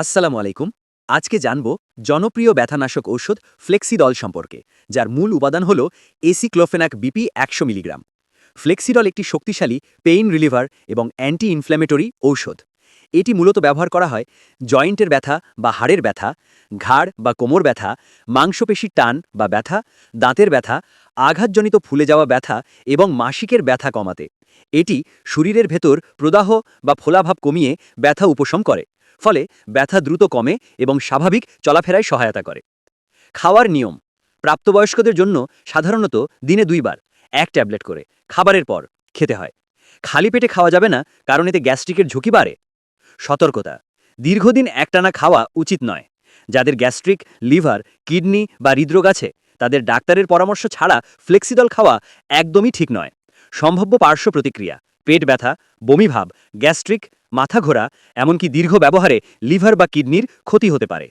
আসসালামু আলাইকুম। আজকে জানব জনপ্রিয় ব্যথানাশক ঔষধ ফ্লেক্সিডল সম্পর্কে, যার মূল উপাদান হল এসিক্লোফেনাক বিপি একশো মিলিগ্রাম। ফ্লেক্সিডল একটি শক্তিশালী পেইন রিলিভার এবং অ্যান্টি ইনফ্ল্যামেটরি ঔষধ। এটি মূলত ব্যবহার করা হয় জয়েন্টের ব্যথা বা হাড়ের ব্যথা, ঘাড় বা কোমর ব্যথা, মাংসপেশির টান বা ব্যথা, দাঁতের ব্যথা, আঘাতজনিত ফুলে যাওয়া ব্যথা এবং মাসিকের ব্যথা কমাতে। এটি শরীরের ভেতর প্রদাহ বা ফোলাভাব কমিয়ে ব্যথা উপশম করে। ফলে ব্যথা দ্রুত কমে এবং স্বাভাবিক চলাফেরায় সহায়তা করে। খাওয়ার নিয়ম। প্রাপ্তবয়স্কদের জন্য সাধারণত দিনে দুইবার, এক ট্যাবলেট করে, খাবারের পর খেতে হয়। খালি পেটে খাওয়া যাবে না, কারণ এতে গ্যাস্ট্রিকের ঝুঁকি বাড়ে। সতর্কতা। দীর্ঘদিন একটানা খাওয়া উচিত নয়। যাদের গ্যাস্ট্রিক, লিভার, কিডনি বা হৃদরোগ আছে, তাদের ডাক্তারের পরামর্শ ছাড়া ফ্লেক্সিডল খাওয়া একদমই ঠিক নয়। সম্ভাব্য পার্শ্ব প্রতিক্রিয়া। পেট ব্যথা বমিভাব গ্যাস্ট্রিক মাথা ঘোরা এমনকি দীর্ঘ ব্যবহারে লিভার বা কিডনির ক্ষতি হতে পারে।